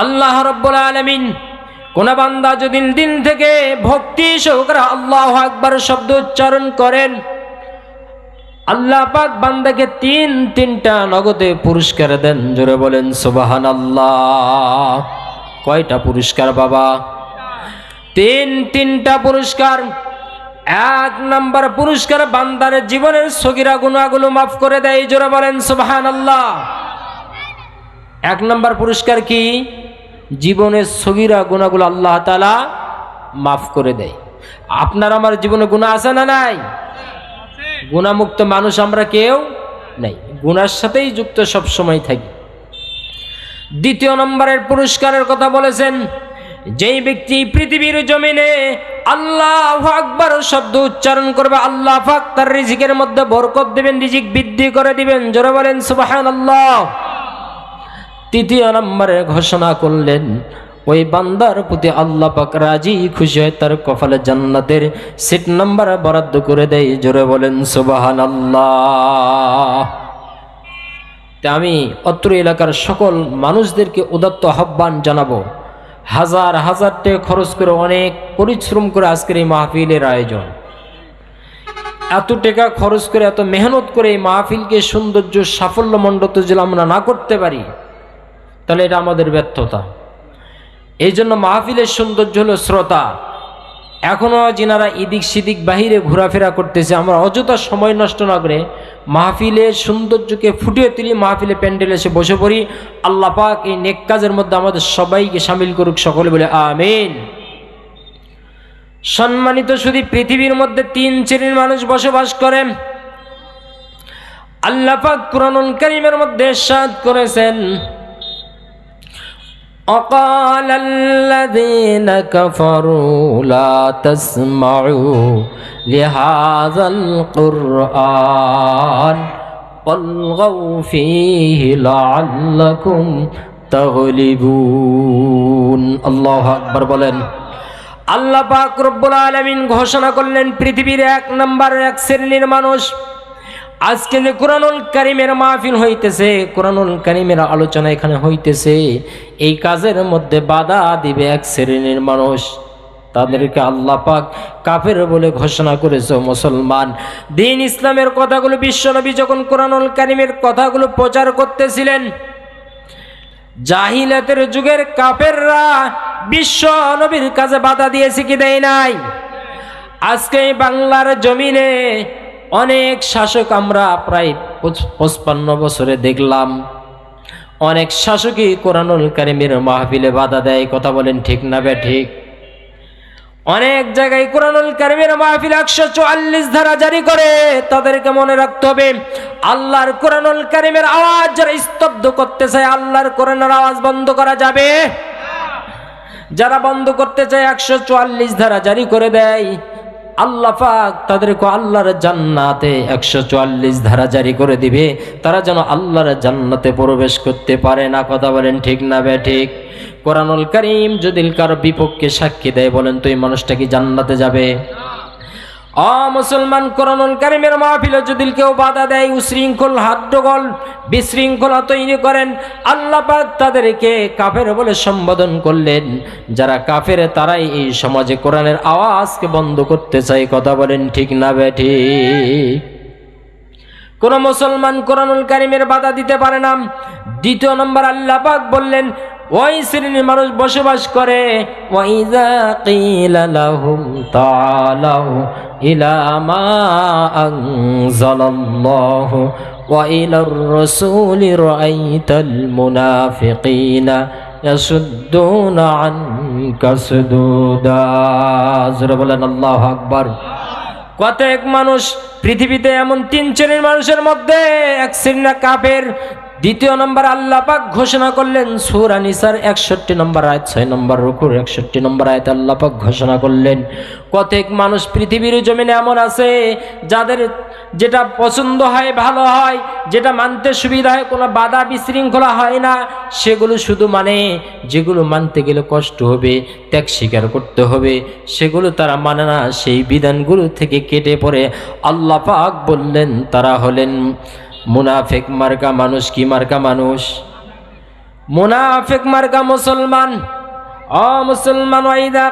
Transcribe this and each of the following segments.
আল্লাহ রব্বুল আলমিন, কোন বান্দা যদি দিন থেকে ভক্তি সহকারে আল্লাহ আকবার শব্দ উচ্চারণ করেন, আল্লাহ পাক বান্দাকে তিন, তিনটা নগদে পুরস্কার দেন। জোরে বলেন সুবাহান আল্লাহ কয়টা পুরস্কার বাবা? তিন, তিনটা পুরস্কার। এক নাম্বার পুরস্কার বান্দার জীবনের সগিরা গুণাগুলো মাফ করে দেয়। জোরে বলেন সুবাহান আল্লাহ এক নাম্বার পুরস্কার কি? জীবনের সগিরা গুণাগুলো আল্লাহ তালা মাফ করে দেয়। আপনার আমার জীবনে গুণা আছে না নাই? গুণামুক্ত মানুষ আমরা কেউ নেই। গুণার সাথেই যুক্ত সব সময় থাকি। দ্বিতীয় নম্বরের পুরস্কারের কথা বলেছেন, যেই ব্যক্তি পৃথিবীর জমিনে আল্লাহ আকবার শব্দ উচ্চারণ করবে, আল্লাহ ফাক তার রিজিকের মধ্যে বরকত দেবেন, রিজিক বৃদ্ধি করে দিবেন। জোরে বলেন সুবাহান আল্লাহ তৃতীয় নম্বরে ঘোষণা করলেন, ওই বান্দার প্রতি আল্লাহ পাক রাজি, খুশি হয় তার কপালে জান্নাতের সিট নাম্বার বরাদ্দ করে দেয়। জোরে বলেন সুবাহান আল্লাহ আমি অত্র এলাকার সকল মানুষদেরকে উদাত্ত আহ্বান জানাব। হাজার হাজার টাকা খরচ করে অনেক পরিশ্রম করে আজকের এই মাহফিলের আয়োজন। এত টাকা খরচ করে, এত মেহনত করে এই মাহফিলকে সৌন্দর্য সাফল্য মণ্ডত যদি আমরা না করতে পারি তাহলে এটা আমাদের ব্যর্থতা। এই জন্য মাহফিলের সৌন্দর্য হলো শ্রোতা। এখনও যিনারা ইদিক সিদিক বাহিরে ঘোরাফেরা করতেছে, আমরা অযথা সময় নষ্ট না করে মাহফিলের সৌন্দর্যকে ফুটিয়ে তুলি মাহফিলে প্যান্ডেল এসে বসে পড়ি। আল্লাহ পাক এই নেক কাজের মধ্যে আমাদের সবাইকে সামিল করুক সকলে বলে আমিন। সম্মানিত শুধু পৃথিবীর মধ্যে তিন শ্রেণির মানুষ বসবাস করেন আল্লাহ পাক কুরআনুল কারীমের মধ্যে সাদ করেছেন। وقال الذين كفروا لا تسمعوا لهذا القرآن والغوا فيه لعلكم تغلبون الله أكبر বলেন আল্লাহ পাক রব্বুল আলামিন ঘোষণা করলেন পৃথিবীর এক নম্বর এক শ্রেণীর মানুষ আজকে যে কোরআনুল কারিমের মাহফিল হইতেছে, কোরআনুল কারিমের আলোচনা এখানে হইতেছে, এই কাজের মধ্যে বাধা দিবে এক শ্রেণির মানুষ। তাদেরকে আল্লাহ পাক কাফের বলে ঘোষণা করেছে, মুসলমান। দিন ইসলামের কথাগুলো বিশ্বনবী যখন কোরআনুল কারিমের কথাগুলো প্রচার করতেছিলেন, জাহিলাতের যুগের কাফেররা বিশ্ব নবীর কাজে বাধা দিয়েছে কি দেয় নাই? আজকে বাংলার জমিনে অনেক শাসক আমরা প্রায় পঁচপান্ন বছরে দেখলাম। অনেক শাসকই কোরআনুল কারিমের মাহফিলে বাধা দেয়, কথা বলেন ঠিক না বে ঠিক? অনেক জায়গায় কোরআনুল কারিমের মাহফিল একশো চুয়াল্লিশ ধারা জারি করে, তাদেরকে মনে রাখতে হবে, আল্লাহর কোরআনুল কারিমের আওয়াজ যারা স্তব্ধ করতে চায়, আল্লাহর কোরআনের আওয়াজ বন্ধ করা যাবে? যারা বন্ধ করতে চায় একশো চুয়াল্লিশ ধারা জারি করে দেয় আল্লাহ পাক তাদেরকে আল্লাহর জান্নাতে একশো চুয়াল্লিশ ধারা জারি করে দিবে। তারা যেন আল্লাহর জান্নাতে প্রবেশ করতে পারে না। কথা বলেন ঠিক না বে ঠিক? কোরআনুল করিম যদি কারও বিপক্ষে সাক্ষী দেয় বলেন তো এই মানুষটা কি জান্নাতে যাবে? অ মুসলমান কোরআনুল কারিমের মাহফিলে যদি কেউ বাধা দেয়, উশৃঙ্খল হাড্ডগোল বিশৃঙ্খলা তৈরি করেন আল্লাপাক তাদেরকে কাফের বলে সম্বোধন করলেন। যারা কাফের, তারাই এই সমাজে কোরআনের আওয়াজকে বন্ধ করতে চায়। কথা বলেন ঠিক না বেঠি কোন মুসলমান কোরআনুল কারিমের বাধা দিতে পারে না। দ্বিতীয় নম্বর আল্লাহ পাক বললেন, ওই শ্রেণির মানুষ বসবাস করে, ওয়াইজা লাহুম মা আনজালাল্লাহু ওয়া ইলার রাসূলি রাআইতাল মুনাফিকিনা ইয়াসুদ্দুনা আনকা সুদুদা। জোরে বলেন, আল্লাহু আকবার। কতক মানুষ পৃথিবীতে এমন তিন শ্রেণির মানুষের মধ্যে এক শ্রেণি কাপের দ্বিতীয় নম্বর আল্লাহ পাক ঘোষণা করলেন, সুরা নিসার একষট্টি নম্বর আয়াত, ছয় নম্বর রুকুর একষট্টি নম্বর আয়াত আল্লাহ পাক ঘোষণা করলেন। কতক মানুষ পৃথিবীর জমিনে এমন আছে, যাদের যেটা পছন্দ হয় ভালো হয়, যেটা মানতে সুবিধা হয়, কোনো বাধা বিশৃঙ্খলা হয় না, সেগুলো শুধু মানে যেগুলো মানতে গেলে কষ্ট হবে, ত্যাগ স্বীকার করতে হবে, সেগুলো তারা মানে না, সেই বিধানগুলো থেকে কেটে পড়ে আল্লাহ পাক বললেন, তারা হলেন মুনাফেক মার্কা মানুষ কি মার্কা মানুষ? মুনাফেক মার্কা মুসলমান মুসলমান ইলা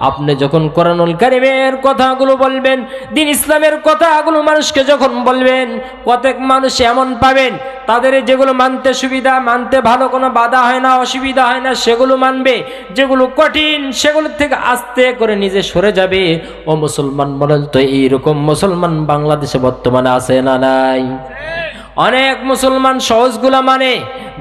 আপনি যখন কোরআনুল কারীমের কথাগুলো বলবেন, দিন ইসলামের কথাগুলো মানুষকে যখন বলবেন, কতক মানুষ এমন পাবেন, তাদের যেগুলো মানতে সুবিধা, মানতে ভালো কোনো বাধা হয় না, অসুবিধা হয় না, সেগুলো মানবে, যেগুলো কঠিন সেগুলোর থেকে আস্তে করে নিজে সরে যাবে। ও মুসলমান বলেন তো এইরকম মুসলমান বাংলাদেশে বর্তমানে আছে না নাই? অনেক মুসলমান সহজগুলা মানে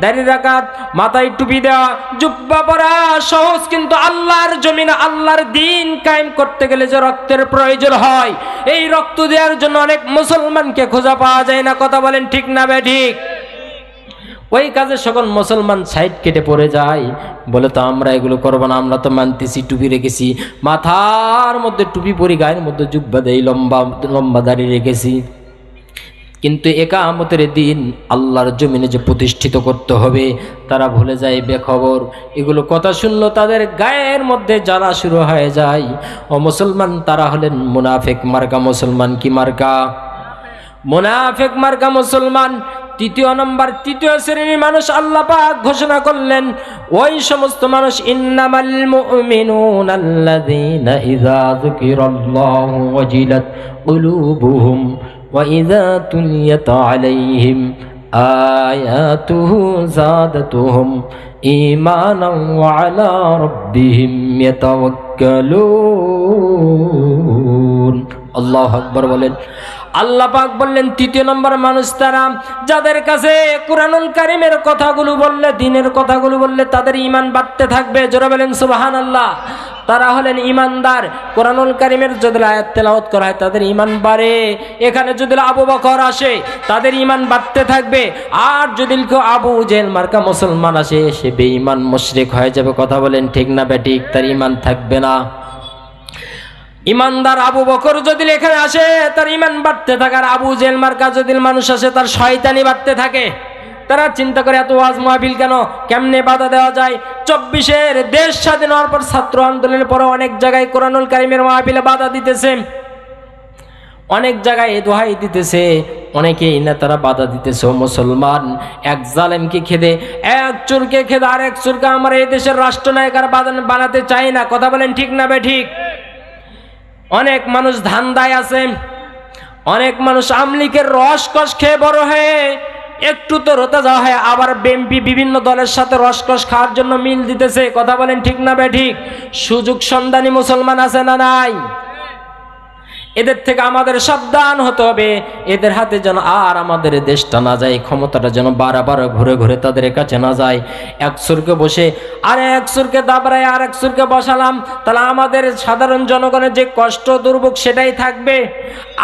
দাড়ি রাখাত, মাথায় টুপি দেওয়া, জুব্বা পরা, সহজ কিন্তু আল্লাহর জমিনে আল্লাহর দিন কায়েম করতে গেলে যে রক্তের প্রয়োজন হয়, এই রক্ত দেওয়ার জন্য অনেক মুসলমানকে খোঁজা পাওয়া যায় না। কথা বলেন ঠিক না বে ঠিক? ওই কাজে সকল মুসলমান সাইড কেটে পড়ে যায়। বলে তো আমরা এগুলো করব না, আমরা তো মানতেছি, টুপি রেখেছি। মাথার মধ্যে টুপি পরি, গায়ের মধ্যে জুব্বা দেই, লম্বা লম্বা দাড়ি রেখেছি। কিন্তু একা একামতের দিন আল্লাহর জমিনে যে প্রতিষ্ঠিত করতে হবে, তারা ভুলে যায় বেখবর। এগুলো কথা শুনলো তাদের গায়ের মধ্যে জ্বালা শুরু হয়ে যায়। ও মুসলমান, তারা হলেন মুনাফেক মার্কা, মুসলমান কি মার্কা? মোনাফেক মার্কা মুসলমান, তৃতীয় নম্বর, তৃতীয় শ্রেণির মানুষ আল্লাহ পাক ঘোষণা করলেন, ওই সমস্ত মানুষ ইন্নামাল মুমিনুন আল্লাযীনা ইযা যুকিরাল্লাহু ওয়াজিলাত কুলুবুহুম ওয়া ইযা তুলিয়াত আলাইহিম আয়াতুহু যাদাতুহুম ঈমানান ওয়া আলা রাব্বিহিম ইয়াতাওয়াক্কালুন। আল্লাহু আকবার বলেন। আল্লাহ পাক বললেন, তৃতীয় নম্বর মানুষ তারা, যাদের কাছে কোরআনুল কারিমের কথাগুলো বললে, দিনের কথাগুলো বললে তাদের ইমান বাড়তে থাকবে। জোরে বলেন সুবাহান আল্লাহ তারা হলেন ইমানদার কোরআনুল কারিমের যদি আয়াত তেলাওয়াত করা হয়, তাদের ইমান বাড়ে। এখানে যদি আবু বকর আসে, তাদের ইমান বাড়তে থাকবে। আর যদি কেউ আবু জেল মার্কা মুসলমান আসে, সে বেঈমান, মুশরিক হয়ে যাবে। কথা বলেন, ঠিক না বেঠিক তার ইমান থাকবে না। ইমানদার আবু বকর যদি এখানে আসে, তার ইমান বাড়তে থাকে। আর আবু জেল মার্কা যদি মানুষ আসে, তার শয়তানি বাড়তে থাকে। তারা চিন্তা করে, এত ওয়াজ মাহফিল কেন? কেমনে বাধা দেওয়া যায়? চব্বিশের দেশ স্বাধীন হওয়ার পর ছাত্র আন্দোলনের পরে অনেক জায়গায় কোরআনুল কারিমের মাহফিলে বাধা দিতেছে। অনেক জায়গায় দোহাই দিতেছে। অনেকেই নেতারা বাধা দিতেছে মুসলমান, এক জালেমকে খেদে, এক চোরকে খেদে আর এক চোরকে। আমার এই দেশের রাষ্ট্রনায়ক আর বানাতে চাই না। কথা বলেন ঠিক না বে ঠিক? অনেক মানুষ ধান্দায় আছে, অনেক মানুষ আমলিকের রসকস খেয়ে বড় হয়ে একটু তো রোতে যাওয়া হয়, আবার বেম্পি বিভিন্ন দলের সাথে রসকস খাওয়ার জন্য মিল দিতেছে। কথা বলেন ঠিক না বে ঠিক? সুযোগ সন্ধানী মুসলমান আছে না নাই? এদের থেকে আমাদের সাবধান হতে হবে। এদের হাতে যেন আর আমাদের দেশটা না যায়, ক্ষমতাটা যেন বারবার ঘুরে ঘুরে তাদের কাছে না যায়। এক সুরকে বসে, আর এক সুরকে দাবড়ায়, আর এক সুরকে বসালাম। তাহলে আমাদের সাধারণ জনগণের যে কষ্ট দুর্ভোগ সেটাই থাকবে।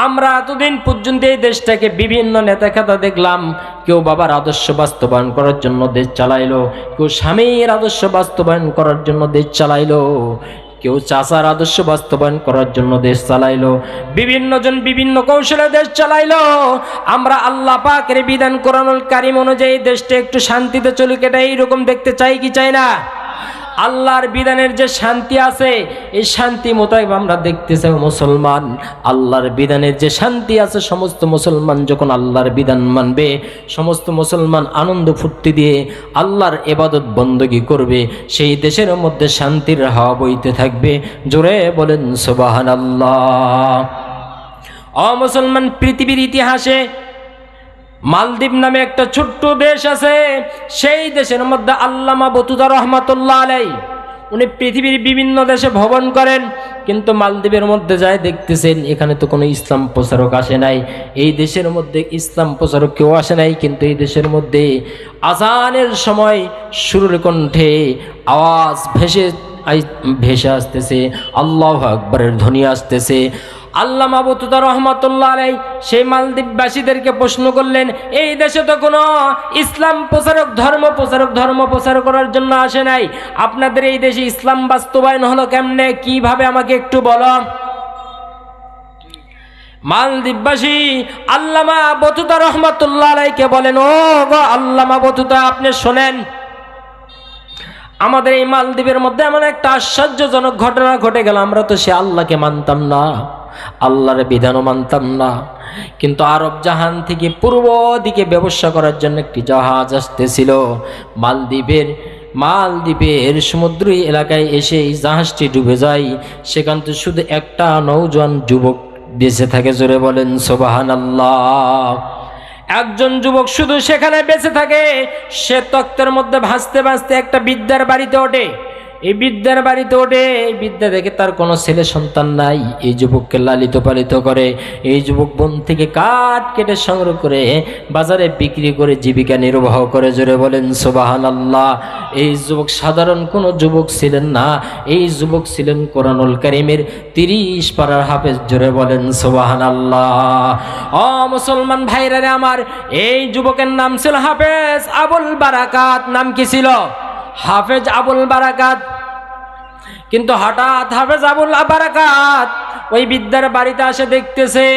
আমরা এতদিন পর্যন্ত এই দেশটাকে বিভিন্ন নেতা খেতা দেখলাম। কেউ বাবার আদর্শ বাস্তবায়ন করার জন্য দেশ চালাইলো, কেউ স্বামীর আদর্শ বাস্তবায়ন করার জন্য দেশ চালাইলো। কেউ চাষার আদর্শ বাস্তবায়ন করার জন্য দেশ চালাইলো, বিভিন্ন জন বিভিন্ন কৌশলে দেশ চালাইলো। আমরা আল্লাহ পাকের বিধান কোরআনুল কারিম অনুযায়ী দেশটা একটু শান্তিতে চলুক, এটা এইরকম দেখতে চাই কি চাই না? আল্লাহর বিধানের যে শান্তি আছে, এই শান্তি মোতাবেক আমরা দেখতে চাই মুসলমান। আল্লাহর বিধানের যে শান্তি আছে, সমস্ত মুসলমান যখন আল্লাহর বিধান মানবে, সমস্ত মুসলমান আনন্দ ফুর্তি দিয়ে আল্লাহর এবাদত বন্দগি করবে, সেই দেশের মধ্যে শান্তির হাওয়া বইতে থাকবে। জোরে বলেন সুবাহান আল্লাহ অমুসলমান পৃথিবীর ইতিহাসে মালদ্বীপ নামে একটা ছোট্ট দেশ আছে, সেই দেশের মধ্যে আল্লামা বতুদা রহমাতুল্লাহ আলাই, উনি পৃথিবীর বিভিন্ন দেশে ভ্রমণ করেন, কিন্তু মালদ্বীপের মধ্যে যায় দেখতেছেন, এখানে তো কোনো ইসলাম প্রচারক আসে নাই। এই দেশের মধ্যে ইসলাম প্রচারক কেউ আসে নাই, কিন্তু এই দেশের মধ্যে আজানের সময় সুরের কণ্ঠে আওয়াজ ভেসে ভেসে আসতেছে, আল্লাহ আকবরের ধ্বনি আসতেছে। আল্লাহ মাবুতুদা রহমতুল্লাহ আলাই সেই মালদ্বীপবাসীদেরকে প্রশ্ন করলেন, এই দেশে তো কোনো ইসলাম প্রচারক, ধর্ম প্রচারক, ধর্ম প্রচার করার জন্য আসে নাই। আপনাদের এই দেশে ইসলাম বাস্তবায়ন হলো কেমনে? কীভাবে আমাকে একটু বলো? মালদ্বীপবাসী আল্লামা বতুতা রহমতুল্লাহ আলাইকে বলেন, ও গো আল্লামা বতুতা আপনি শোনেন, আমাদের এই মালদ্বীপের মধ্যে এমন একটা আশ্চর্যজনক ঘটনা ঘটে গেল, আমরা তো সে আল্লাহকে মানতাম না। আল্লাহর বিধানও মানতাম না। কিন্তু আরব জাহান থেকে পূর্ব দিকে ব্যবসা করার জন্য একটি জাহাজ আসতেছিল। মালদ্বীপের মালদ্বীপের সমুদ্র এলাকায় এসে এই জাহাজটি ডুবে যায়। সেখান থেকে শুধু একটা নৌজন যুবক বেঁচে থাকে, জোরে বলেন সোবাহান আল্লাহ একজন যুবক শুধু সেখানে বেঁচে থাকে। সে তক্তের মধ্যে ভাসতে ভাসতে একটা বিদ্যার বাড়িতে ওঠে। এই বিদ্যার বাড়িতে ওঠে। এই বিদ্যা দেখে তার কোনো ছেলে সন্তান নাই। এই যুবককে লালিত পালিত করে। এই যুবক বন থেকে কাঠ কেটে সংগ্রহ করে বাজারে বিক্রি করে জীবিকা নির্বাহ করে। জোরে বলেন সোবাহান আল্লাহ এই যুবক সাধারণ কোনো যুবক ছিলেন না। এই যুবক ছিলেন কোরআনুল করিমের তিরিশ পাড়ার হাফেজ। জোরে বলেন সোবাহান আল্লাহ অ মুসলমান ভাইরারে আমার, এই যুবকের নাম ছিল হাফেজ আবুল বারাকাত। নাম কি ছিল? হাফেজ আবুল বারাকাত। কিন্তু হঠাৎ হাফেজ আবুল বারাকাত ওই বিদ্যার বাড়িতে আসে দেখতেছে,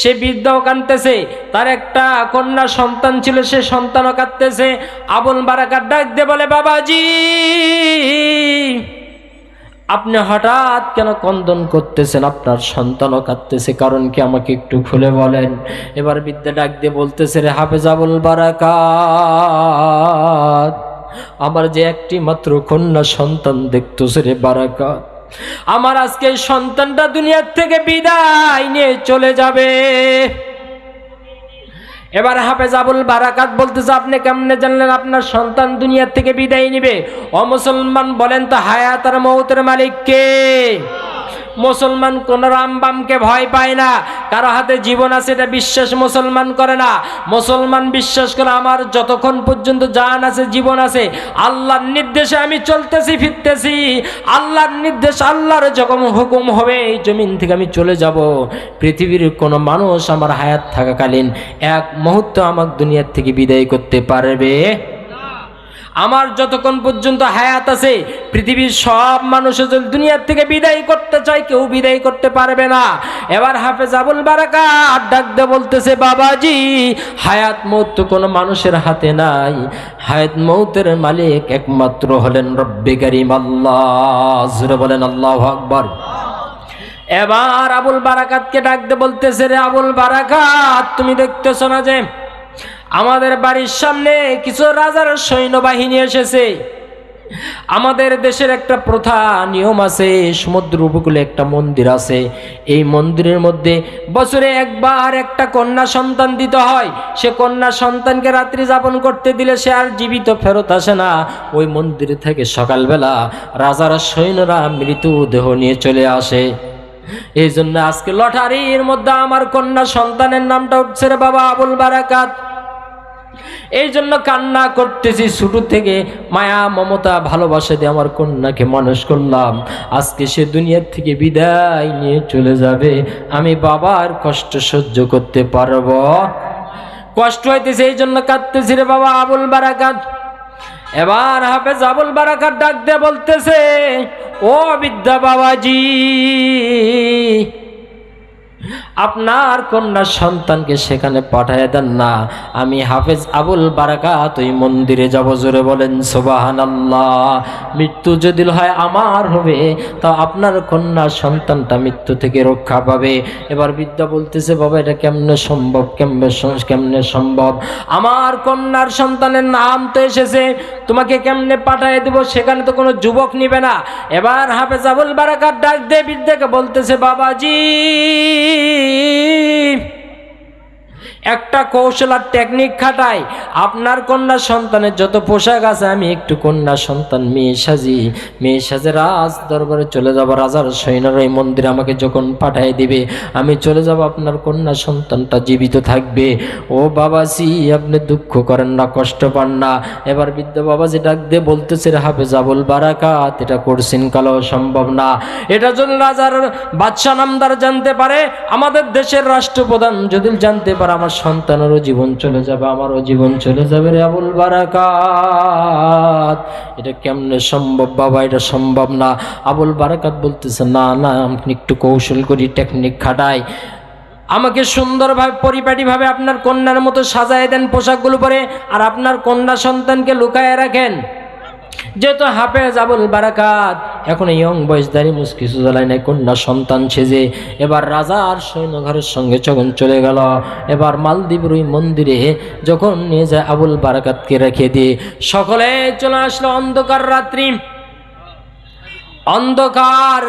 সে বিদ্যাও কানতেছে তার একটা কন্যা সন্তান ছিল, সে সন্তানও কাঁদতেছে। আবুল বারাকাত ডাক দিয়ে বলে, বাবাজি, আপনি হঠাৎ কেন কন্দন করতেছেন? আপনার সন্তানও কাঁদতেছে, কারণ কি আমাকে একটু খুলে বলেন? এবার বিদ্যা ডাক দিয়ে বলতেছে, রে হাফেজ আবুল বারাকাত আমার যে একটি মাত্র কন্যা সন্তান দেখতেছে রে বারাকাত আমার আজকে সন্তানটা দুনিয়ার থেকে বিদায় নিয়ে চলে যাবে। এবার হাফেজ আবুল বারাকাত বলতেছে, আপনি কেমনে জানলেন আপনার সন্তান দুনিয়ার থেকে বিদায় নিবে? ও মুসলমান, বলেন তো হায়াত আর মৌতের মালিক কে? মুসলমান কোন রামবামকে ভয় পায় না, কারও হাতে জীবন আছে এটা বিশ্বাস মুসলমান করে না। মুসলমান বিশ্বাস করে আমার যতক্ষণ পর্যন্ত জান আছে, জীবন আছে, আল্লাহর নির্দেশে আমি চলতেছি, ফিরতেছি। আল্লাহর নির্দেশ, আল্লাহর যখন হুকুম হবে, এই জমিন থেকে আমি চলে যাব। পৃথিবীর কোনো মানুষ আমার হায়াত থাকাকালীন এক মুহূর্ত আমার দুনিয়ার থেকে বিদায় করতে পারবে? আমার যতক্ষণ পর্যন্ত হায়াত আছে, পৃথিবীর সব মানুষ দুনিয়ার থেকে বিদায় করতে চায়, কেউ বিদায় করতে পারবে না। এবার হাফেজ আবুল বারাকাত ডাক দিয়ে বলতেছে, বাবাজি, হায়াত মৌত তো কোনো মানুষের হাতে নাই। হায়াত মৌতের মালিক একমাত্র হলেন রব্বে করিম আল্লাহ। বলেন, আল্লাহ আকবর। এবার আবুল বারাকাতকে ডাক দিয়ে বলতেছে, রে আবুল বারাকাত, তুমি দেখতেছো না যে আমাদের বাড়ির সামনে কিছু রাজার সৈন্যবাহিনী এসেছে। আমাদের দেশের একটা প্রথা নিয়ম আছে, সমুদ্র উপকূলে একটা মন্দির আছে। এই মন্দিরের মধ্যে বছরে একবার একটা কন্যা সন্তান দিতে হয়। সে কন্যা সন্তানকে রাত্রি যাপন করতে দিলে সে আর জীবিত ফেরত আসে না। ওই মন্দির থেকে সকালবেলা রাজার সৈন্যরা মৃতদেহ নিয়ে চলে আসে। এই জন্য আজকে লটারির মধ্যে আমার কন্যা সন্তানের নামটা উঠছে রে বাবা আবুল বারাকাত। এই জন্য কান্না করতেছি। ছোটো থেকে মায়া, মমতা ভালোবাসা দিয়ে আমার কন্যাকে মানুষ করলাম। আজকে সে দুনিয়ার থেকে বিদায় নিয়ে চলে যাবে। আমি বাবার কষ্ট সহ্য করতে পারব। কষ্ট হইতেছে এই জন্য কাঁদতেছি রে বাবা, আবুল বারাকাত। এবার হাফেজ আবুল বারাকাত ডাক দিয়ে বলতেছে, ও বিদ্যা বাবাজি আপনার কন্যা সন্তানকে সেখানে পাঠায় দেন না। আমি হাফেজ আবুল বারাকাত ওই মন্দিরে যাব জোরে বলেন সোবাহান আল্লাহ মৃত্যু যদি হয় আমার হবে, তা আপনার কন্যা সন্তানটা মৃত্যু থেকে রক্ষা পাবে। এবার বিদ্যা বলতেছে, বাবা, এটা কেমনে সম্ভব? কেমনে কেমনে সম্ভব? আমার কন্যার সন্তানের নাম তো এসেছে, তোমাকে কেমনে পাঠায় দেব সেখানে তো কোনো যুবক নিবে না। এবার হাফেজ আবুল বারাকাত ডাক দিয়ে বিদ্যাকে বলতেছে, বাবাজি একটা কৌশল আর টেকনিক খাটাই। আপনার কন্যা সন্তানের যত পোশাক আছে, আমি একটু কন্যা সন্তান, মেয়ে সাজি। মেয়ে সাজে রাজ দরবারে চলে যাব, রাজার সৈন্যরা এই মন্দিরে আমাকে যখন পাঠিয়ে দিবে, আমি চলে যাব, আপনার কন্যা সন্তানটা জীবিত থাকবে। ও বাবাজি, আপনি দুঃখ করেন না, কষ্ট পান না। এবার বৃদ্ধ বাবাজি ডাক দিয়ে বলতেছে রে হাফেজ আবুল বারাকাত, এটা করছেন কালো সম্ভব না। এটা যদি রাজার বাদশাহ নামদার জানতে পারে, আমাদের দেশের রাষ্ট্রপ্রধান যদি জানতে পারে, আমার সন্তানেরও জীবন চলে যাবে, আমারও জীবন চলে যাবে রে আবুল বারাকাত। এটা কেমনে সম্ভব বাবা, এটা সম্ভব না। আবুল বারাকাত বলতেছে, না না আপনি একটু কৌশল করি টেকনিক খাটাই। আমাকে সুন্দরভাবে, পরিপাটিভাবে আপনার কন্যার মতো সাজায় দেন পোশাকগুলো পরে আর আপনার কন্যা সন্তানকে লুকায় রাখেন। যেহেতু হাফেজ আবুল বারাকাত, এখন ইয়ং বয়সদারি মুসকিসু জ্বালায় নাই, কন্যা সন্তান সেজে এবার রাজার সৈন্যঘরের সঙ্গে যখন চলে গেল। এবার মালদ্বীপের ওই মন্দিরে যখন নিয়ে যায় আবুল বারাকাতকে রেখে দিয়ে, সকলে চলে আসলো অন্ধকার রাত্রি। অন্ধকার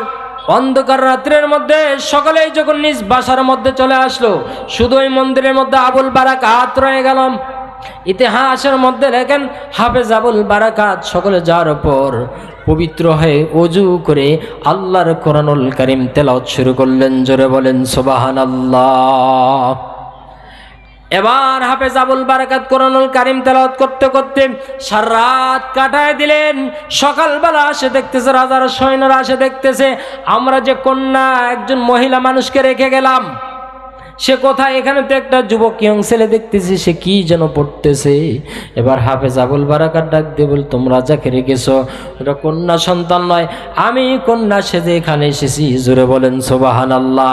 অন্ধকার রাত্রের মধ্যে সকলেই যখন নিজ বাসার মধ্যে চলে আসলো, শুধু ওই মন্দিরের মধ্যে আবুল বারাকাত রয়ে গেলাম ইতিহাসের মধ্যে লেখেন, হাফেজ আবুল বারাকাত সকলে যাওয়ার পর পবিত্র হয়ে অজু করে আল্লাহর কোরআনুল করিম তেলাওয়াত শুরু করলেন। জোরে বলেন সোবাহান আল্লাহ এবার হাফেজ আবুল বারাকাত কোরআনুল কারিম তেলাওয়াত করতে করতে সারা রাত কাটায় দিলেন। সকালবেলা আসে দেখতেছে, রাজার সৈন্যরা আসে দেখতেছে, আমরা যে কন্যা একজন মহিলা মানুষকে রেখে গেলাম সে কোথায় এখানে তো একটা যুবক ইয়ং ছেলে দেখতেছি, সে কি যেন পড়তেছে। এবার হাফেজ আবুল বারাকার ডাক দিয়ে বল, তোমরা যাকে রেখেছো ওটা কন্যা সন্তান নয়, আমি কন্যা সেজে এখানে এসেছি। জোরে বলেন সোবাহান আল্লাহ